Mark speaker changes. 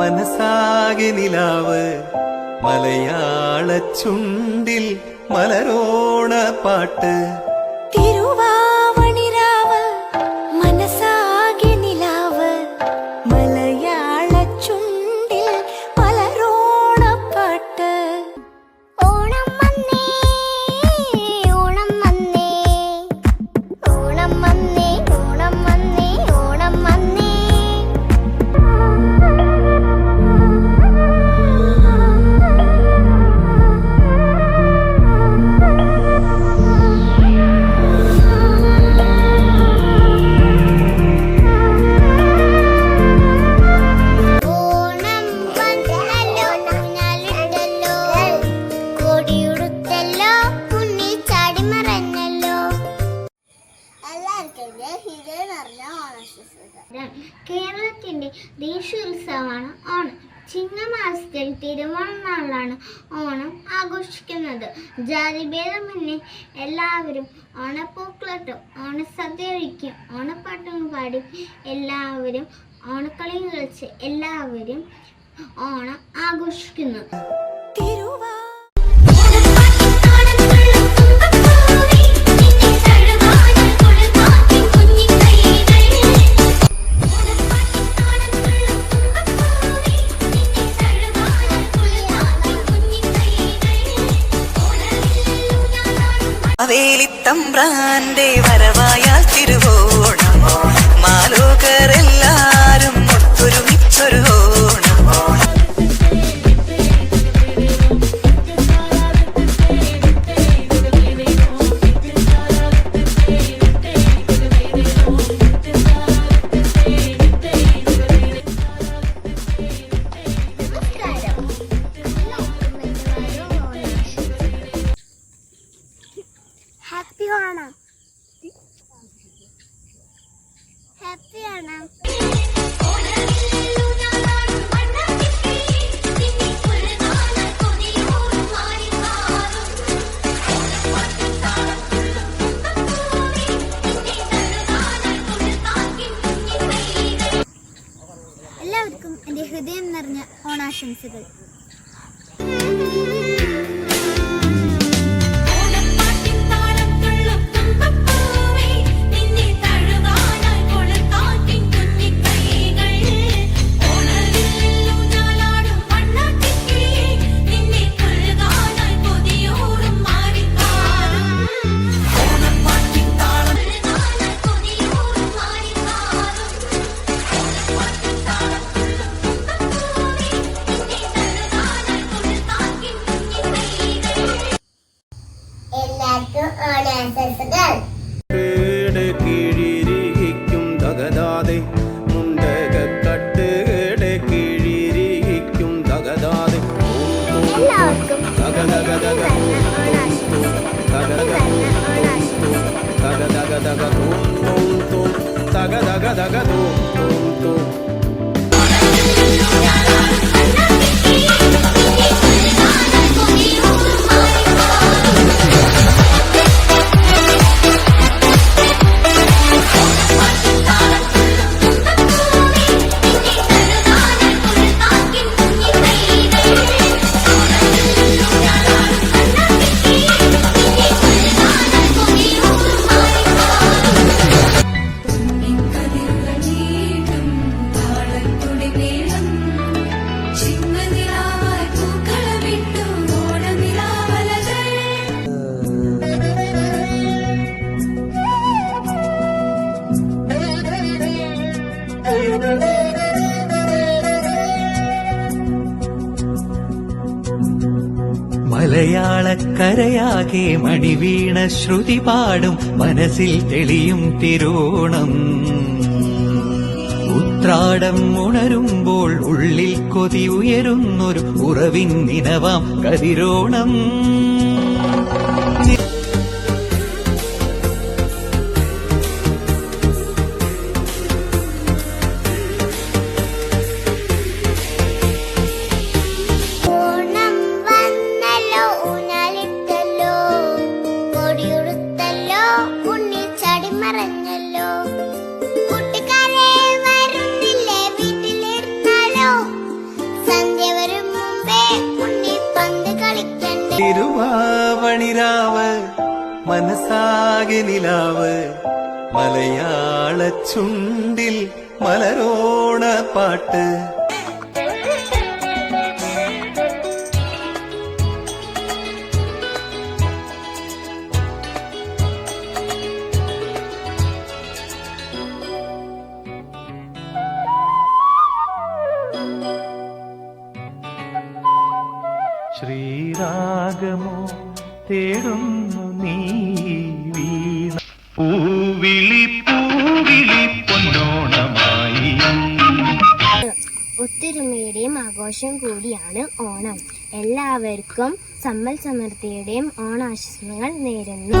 Speaker 1: മനസ്സാകെ നിലാവ്. മലയാള ചുണ്ടിൽ മലരോണ പാട്ട്.
Speaker 2: തിരുവാവണിരാവ്
Speaker 3: ദേശീയോത്സവമാണ് ഓണം. ചിങ്ങമാസത്തിൽ തിരുവോണ നാളാണ് ഓണം ആഘോഷിക്കുന്നത്. ജാതിഭേദമന്യേ എല്ലാവരും ഓണപ്പൂക്കളട്ടും ഓണസദ്യ ഒഴിക്കും ഓണപ്പാട്ടും പാടി എല്ലാവരും ഓണക്കളിയും കളിച്ച് എല്ലാവരും ഓണം ആഘോഷിക്കുന്നു.
Speaker 1: വേലിത്തമ്പ്രാന്റെ വരവായാൽ തിരുവോണം. മാലോകരെല്ലാരും
Speaker 3: ഹാപ്പി ഓണം എല്ലാവർക്കും എന്റെ ഹൃദയം നിറഞ്ഞ ഓണാശംസകൾ.
Speaker 4: മലയാളക്കരയാകെ മണിവീണ ശ്രുതി പാടും മനസ്സിൽ തെളിയും തിരോണം. ഉത്രാടം ഉണരുമ്പോൾ ഉള്ളിൽ കൊതി ഉയരുന്നൊരു ഉറവിൻ നിനവാം കതിരോണം.
Speaker 3: ചടി മറഞ്ഞല്ലോ കൂട്ടുകാരെ മുമ്പേ ഉണ്ണി
Speaker 4: തിരുവാവണിരാവ് മനസ്സാകെ നിലാവ്. മലയാള ചുണ്ടിൽ മലരോണ പാട്ട്.
Speaker 1: ശ്രീരാഗമോ തേടുന്നു നീ വീണ പൂവിളി പൂവിളി പൊന്നോണമായി.
Speaker 3: ഒത്തൊരുമയുടെയും ആഘോഷം കൂടിയാണ് ഓണം. എല്ലാവർക്കും സമ്മൽ സമൃദ്ധിയുടെയും ഓണാശംസകൾ നേരുന്നു.